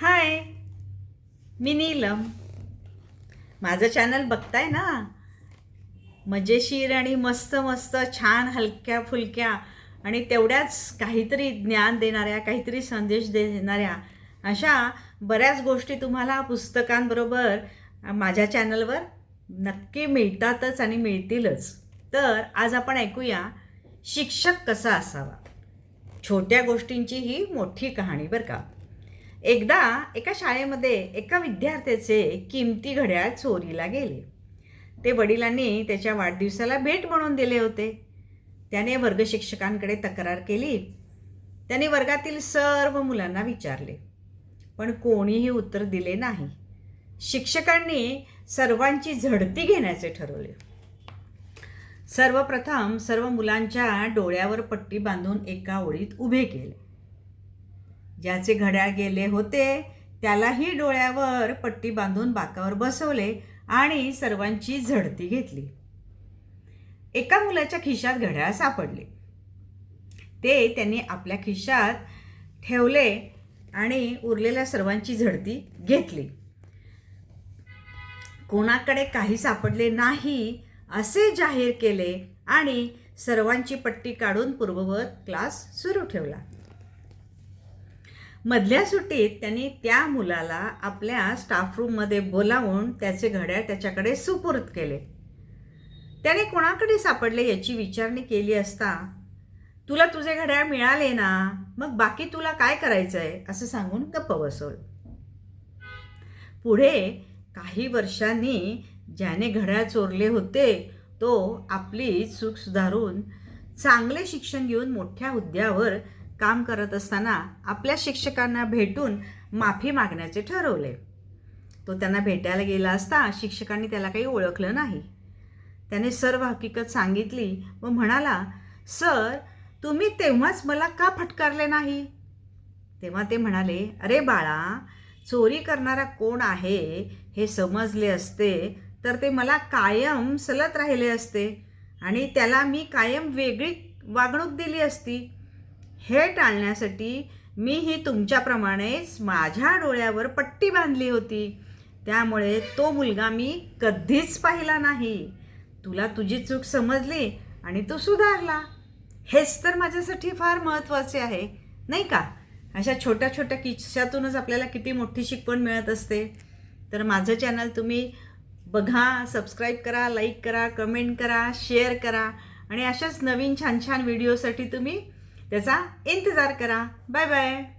हाय. मी नीलम. माझं चॅनल बघताय ना? मजेशीर आणि मस्त मस्त छान हलक्या फुलक्या आणि तेवढ्याच काहीतरी ज्ञान देणाऱ्या काहीतरी संदेश देणाऱ्या अशा बऱ्याच गोष्टी तुम्हाला पुस्तकांबरोबर माझ्या चॅनलवर नक्की मिळतातच आणि मिळतीलच. तर आज आपण ऐकूया शिक्षक कसा असावा? छोट्या गोष्टींची ही मोठी कहाणी बरं का? एकदा एका शाळेमध्ये एका विद्यार्थ्याचे किमती घड्याळ चोरीला गेले. ते वडिलांनी त्याच्या वाढदिवसाला भेट म्हणून दिले होते. त्याने वर्गशिक्षकांकडे तक्रार केली. त्याने वर्गातील सर्व मुलांना विचारले. पण कोणीही उत्तर दिले नाही. शिक्षकांनी सर्वांची झडती घेण्याचे ठरवले. सर्वप्रथम सर्व मुलांच्या डोळ्यावर पट्टी बांधून एका ओळीत उभे केले. ज्याचे घड्याळ गेले होते त्यालाही डोळ्यावर पट्टी बांधून बाकावर बसवले आणि सर्वांची झडती घेतली. एका मुलाच्या खिशात घड्याळ सापडले. ते त्यांनी आपल्या खिशात ठेवले आणि उरलेल्या सर्वांची झडती घेतली. कोणाकडे काही सापडले नाही असे जाहीर केले आणि सर्वांची पट्टी काढून पूर्ववत क्लास सुरू ठेवला. मधल्या सुट्टीत त्यांनी त्या मुलाला आपल्या स्टाफ रूममध्ये बोलावून त्याचे घड्याळ त्याच्याकडे सुपूर्द केले. त्याने कोणाकडे सापडले याची विचारणी केली असता तुला तुझे घड्याळ मिळाले ना मग बाकी तुला काय करायचं आहे असं सांगून गप्प बसवलं पुढे काही वर्षांनी ज्याने घड्याळ चोरले होते तो आपली चूक सुधारून चांगले शिक्षण घेऊन मोठ्या हुद्द्यावर काम करत असताना आपल्या शिक्षकांना भेटून माफी मागण्याचे ठरवले. तो त्यांना भेटायला गेला असता शिक्षकांनी त्याला काही ओळखलं नाही. त्याने सर्व हकीकत सांगितली व म्हणाला सर तुम्ही तेव्हाच मला का फटकारले नाही? तेव्हा ते म्हणाले अरे बाळा चोरी करणारा कोण आहे हे समजले असते तर ते मला कायम सलत राहिले असते आणि त्याला मी कायम वेगळी वागणूक दिली असती. हे टाळण्यासाठी मीही तुमच्याप्रमाणेच माझ्या डोळ्यावर पट्टी बांधली होती. त्यामुळे तो मुलगा मी कधीच पाहिला नाही. तुला तुझी चूक समजली आणि तू सुधारला. हेच तर माझ्यासाठी फार महत्त्वाचे आहे नाही का? अशा छोट्या छोट्या किस्स्यातूनच आपल्याला किती मोठी शिकवण मिळत असते. तर माझं चॅनल तुम्ही बघा सबस्क्राईब करा लाईक करा कमेंट करा शेअर करा आणि अशाच नवीन छान छान व्हिडिओसाठी तुम्ही त्याचा इंतजार करा. Bye bye.